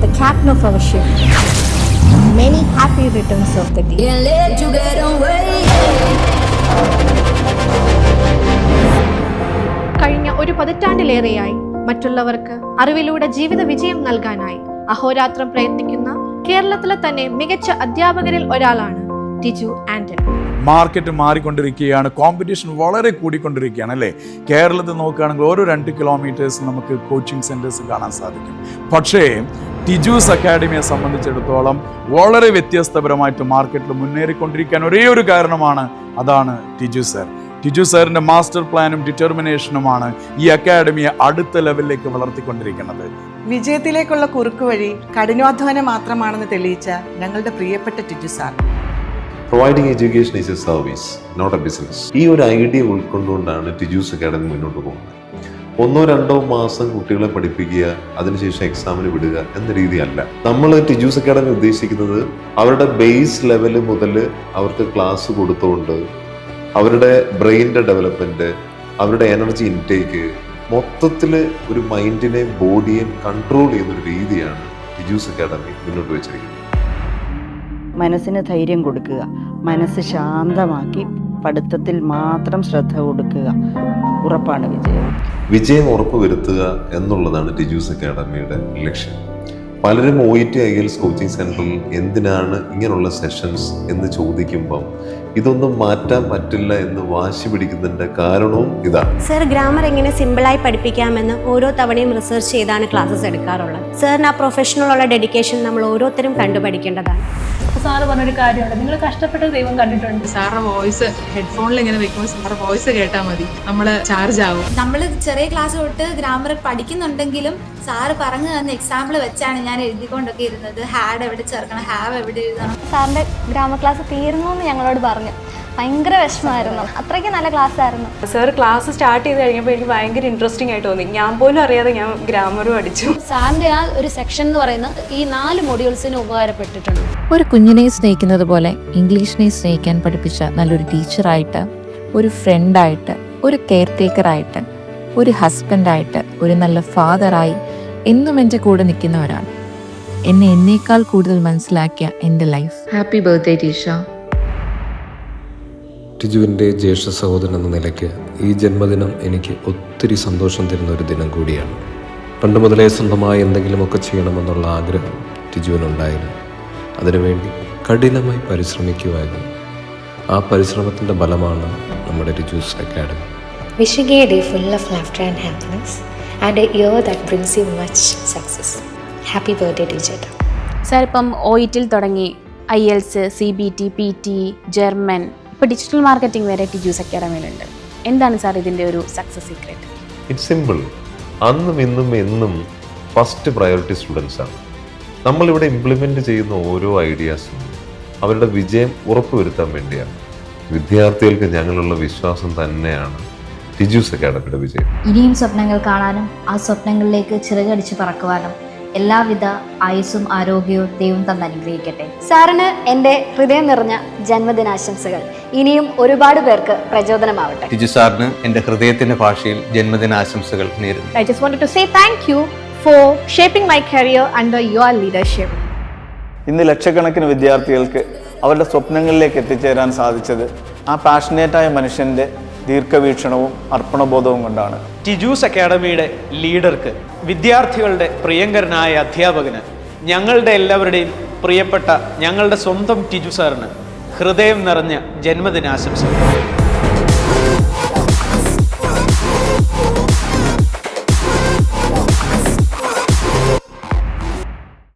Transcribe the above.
the captain of our ship many happy returns of the day. Can't let you get away. കഴിഞ്ഞ ഒരു പതിറ്റാണ്ടിലേറെയായി മറ്റുള്ളവർക്ക് അറിവിലൂടെ ജീവിത വിജയം നൽകാനായി അഹോരാത്രം പ്രയത്നിക്കുന്ന കേരളത്തിലെ തന്നെ മികച്ച അധ്യാപകരിൽ ഒരാളാണ് ടിജു ആന്റണി മാർക്കറ്റ് മാറിക്കൊണ്ടിരിക്കുകയാണ്. കോമ്പറ്റീഷൻ വളരെ കൂടിക്കൊണ്ടിരിക്കുകയാണ് അല്ലേ? കേരളത്തിൽ നോക്കുകയാണെങ്കിൽ ഓരോ രണ്ട് കിലോമീറ്റേഴ്സ് നമുക്ക് കോച്ചിങ് സെന്റേഴ്സ് കാണാൻ സാധിക്കും. പക്ഷേ ടിജൂസ് അക്കാഡമിയെ സംബന്ധിച്ചിടത്തോളം വളരെ വ്യത്യസ്തപരമായിട്ട് മാർക്കറ്റിൽ മുന്നേറിക്കൊണ്ടിരിക്കാൻ ഒരേ ഒരു കാരണമാണ് അതാണ് ടിജു സർ ടിജു സാറിന്റെ മാസ്റ്റർ പ്ലാനും ഡിറ്റർമിനേഷനുമാണ് ഈ അക്കാഡമിയെ അടുത്ത ലെവലിലേക്ക് വളർത്തിക്കൊണ്ടിരിക്കുന്നത്. വിജയത്തിലേക്കുള്ള കുറുക്കു വഴി കഠിനാധ്വാനം മാത്രമാണെന്ന് തെളിയിച്ച ഞങ്ങളുടെ പ്രിയപ്പെട്ട Tiju sir providing education is a service not a business ഈ ഒരു ഐഡിയ ഉൾക്കൊണ്ടുകൊണ്ടാണ് ടിജൂസ് അക്കാഡമി മുന്നോട്ട് പോകുന്നത്. ഒന്നോ രണ്ടോ മാസം കുട്ടികളെ പഠിപ്പിക്കുക അതിനുശേഷം എക്സാമിന് വിടുക എന്ന രീതിയല്ല. നമ്മൾ ടിജൂസ് അക്കാഡമി ഉദ്ദേശിക്കുന്നത് അവരുടെ ബേസ് ലെവൽ മുതൽ അവർക്ക് ക്ലാസ് കൊടുത്തുകൊണ്ട് അവരുടെ ബ്രെയിനിന്റെ ഡെവലപ്മെന്റ് അവരുടെ എനർജി ഇൻടേക്ക് മൊത്തത്തിൽ ഒരു മൈൻഡിനെയും ബോഡിയെയും കൺട്രോൾ ചെയ്യുന്ന ഒരു രീതിയാണ് ടിജൂസ് അക്കാഡമി മുന്നോട്ട് വെച്ചിരിക്കുന്നത്. മനസ്സിന് ധൈര്യം കൊടുക്കുക. മനസ്സ് ശാന്തമാക്കി പഠിത്തത്തിൽ മാത്രം ശ്രദ്ധ കൊടുക്കുക. ഉറപ്പാണ് വിജയം. വിജയം ഉറപ്പുവരുത്തുക എന്നുള്ളതാണ് ടിജൂസ് അക്കാഡമിയുടെ ലക്ഷ്യം. പലരും O E T IELTS coaching സെന്ററിൽ എന്തിനാണ് ഇങ്ങനെയുള്ള സെഷൻസ് എന്ന് ചോദിക്കുമ്പം ഇതൊന്നും മാറ്റാൻ പറ്റില്ല എന്ന് വാശി പിടിക്കുന്നതിന്റെ കാരണവും ഇതാണ്. സർ ഗ്രാമർ എങ്ങനെ സിമ്പിളായി പഠിപ്പിക്കാമെന്ന് ഓരോ തവണയും റിസർച്ച് ചെയ്താണ് ക്ലാസ്സസ് എടുക്കാറുള്ളത്. സാറിന് ആ പ്രൊഫഷണലുള്ള ഡെഡിക്കേഷൻ നമ്മൾ ഓരോരുത്തരും കണ്ടുപഠിക്കേണ്ടതാണ്. സാറ് പറഞ്ഞൊരു കാര്യമുണ്ട്. നിങ്ങൾ കഷ്ടപ്പെട്ട് ദൈവം കണ്ടിട്ടുണ്ട്. സാറിന്റെ വോയിസ് ഹെഡ്ഫോണിൽ ഇങ്ങനെ വെക്കുമ്പോൾ സാറിന്റെ വോയിസ് കേട്ടാൽ മതി. നമ്മൾ ചാർജ് ആവും. നമ്മൾ ചെറിയ ക്ലാസ് തൊട്ട് ഗ്രാമർ പഠിക്കുന്നുണ്ടെങ്കിലും സാറ് പറഞ്ഞു തന്ന എക്സാമ്പിൾ വെച്ചാണ് ഞാൻ എഴുതിക്കൊണ്ടൊക്കെ ഇരുന്നത്. ഹാഡ് എവിടെ ചേർക്കണം ഹാവ് എവിടെ എഴുതണം. സാറിന്റെ ഗ്രാമർ ക്ലാസ് തീർന്നു എന്ന് ഞങ്ങളോട് പറഞ്ഞു. ഭയങ്കര വിഷമമായിരുന്നു. അത്രയ്ക്ക് നല്ല ക്ലാസ് ആയിരുന്നു സാർ ക്ലാസ് സ്റ്റാർട്ട് ചെയ്ത് കഴിഞ്ഞപ്പോൾ എനിക്ക് ഭയങ്കര ഇൻട്രസ്റ്റിംഗ് ആയിട്ട് തോന്നി. ഞാൻ പോലും അറിയാതെ ഞാൻ ഗ്രാമറും അടിച്ചു. സാറിന്റെ ആ ഒരു സെക്ഷൻ എന്ന് പറയുന്നത് ഈ നാല് മൊഡ്യൂൾസിന് ഉപകാരപ്പെട്ടിട്ടുണ്ട്. ഒരു കുഞ്ഞിനെ സ്നേഹിക്കുന്നത് പോലെ ഇംഗ്ലീഷിനെ സ്നേഹിക്കാൻ പഠിപ്പിച്ച നല്ലൊരു ടീച്ചറായിട്ട് ഒരു ഫ്രണ്ടായിട്ട് ഒരു കെയർ ടേക്കറായിട്ട് ഒരു ഹസ്ബൻഡായിട്ട് ഒരു നല്ല ഫാദറായി എന്നും എന്റെ കൂടെ നിൽക്കുന്ന ഒരാൾ എന്നെ എന്നേക്കാൾ കൂടുതൽ മനസ്സിലാക്കിയ എന്റെ ലൈഫ് ഹാപ്പി ബർത്ത്ഡേ ടീഷ ടിജുവിന്റെ ജ്യേഷ്ഠ സഹോദരൻ എന്ന നിലയ്ക്ക് ഈ ജന്മദിനം എനിക്ക് ഒത്തിരി സന്തോഷം തരുന്ന ഒരു ദിനം കൂടിയാണ്. പണ്ട് മുതലേ സ്വന്തമായി എന്തെങ്കിലുമൊക്കെ ചെയ്യണമെന്നുള്ള ആഗ്രഹം ടിജുവിനുണ്ടായിരുന്നു. അതിനുവേണ്ടി കഠിനമായി പരിശ്രമിക്കുമായിരുന്നു ആ പരിശ്രമത്തിന്റെ ഫലമാണ് നമ്മുടെ Tiju's academy. Wishing a day full of laughter and happiness and a year that brings you much success happy birthday teacher sir ഇപ്പം ഒയിറ്റിൽ തുടങ്ങി IELTS C B T P T German ഇപ്പോൾ ഡിജിറ്റൽ മാർക്കറ്റിംഗ് വരെ ടിജൂസ് അക്കാഡമിയിലുണ്ട് എന്താണ് സാർ ഇതിന്റെ ഒരു success secret it's simple അന്നും ഇന്നും എന്നും ഫസ്റ്റ് പ്രയോറിറ്റി സ്റ്റുഡൻസ് ആണ്. നമ്മളിവിടെ ഇംപ്ലിമെന്റ് ചെയ്യുന്ന ഓരോ ഐഡിയാസും അവരുടെ വിജയം ഉറപ്പുവരുത്താൻ വേണ്ടിയാണ്. വിദ്യാർത്ഥികൾക്ക് ഞങ്ങളുള്ള വിശ്വാസം തന്നെയാണ് ടിജൂസ് അക്കാഡമിയുടെ വിജയം. ഇനിയും സ്വപ്നങ്ങൾ കാണാനും ആ സ്വപ്നങ്ങളിലേക്ക് ചിറകടിച്ച് പറക്കുവാനും എല്ലാവിധ ആയുസ്സും ആരോഗ്യവും ദൈവം തന്നെ അനുഗ്രഹിക്കട്ടെ സാറിന് എന്റെ ഹൃദയം നിറഞ്ഞ ജന്മദിനാശംസകൾ. ഇനിയും ഒരുപാട് പേർക്ക് പ്രചോദനമാവട്ടെ. ടിജു സാറിന് എന്റെ ഹൃദയത്തിന്റെ ഭാഷയിൽ ജന്മദിനാശംസകൾ നേരുന്നു. I just wanted to say thank you for shaping my career under your leadership. ഇന്ന് ലക്ഷക്കണക്കിന് വിദ്യാർത്ഥികൾക്ക് അവരുടെ സ്വപ്നങ്ങളിലേക്ക് എത്തിച്ചേരാൻ സാധിച്ചത് ആ പാഷനേറ്റായ മനുഷ്യന്റെ ദീർഘവീക്ഷണവും അർപ്പണബോധവും കൊണ്ടാണ്. ടിജൂസ് അക്കാഡമിയുടെ ലീഡർക്ക് വിദ്യാർത്ഥികളുടെ പ്രിയങ്കരനായ അധ്യാപകന് ഞങ്ങളുടെ എല്ലാവരുടെയും പ്രിയപ്പെട്ട ഞങ്ങളുടെ സ്വന്തം ടിജു സാറിന് ഹൃദയം നിറഞ്ഞ ജന്മദിനാശംസകൾ.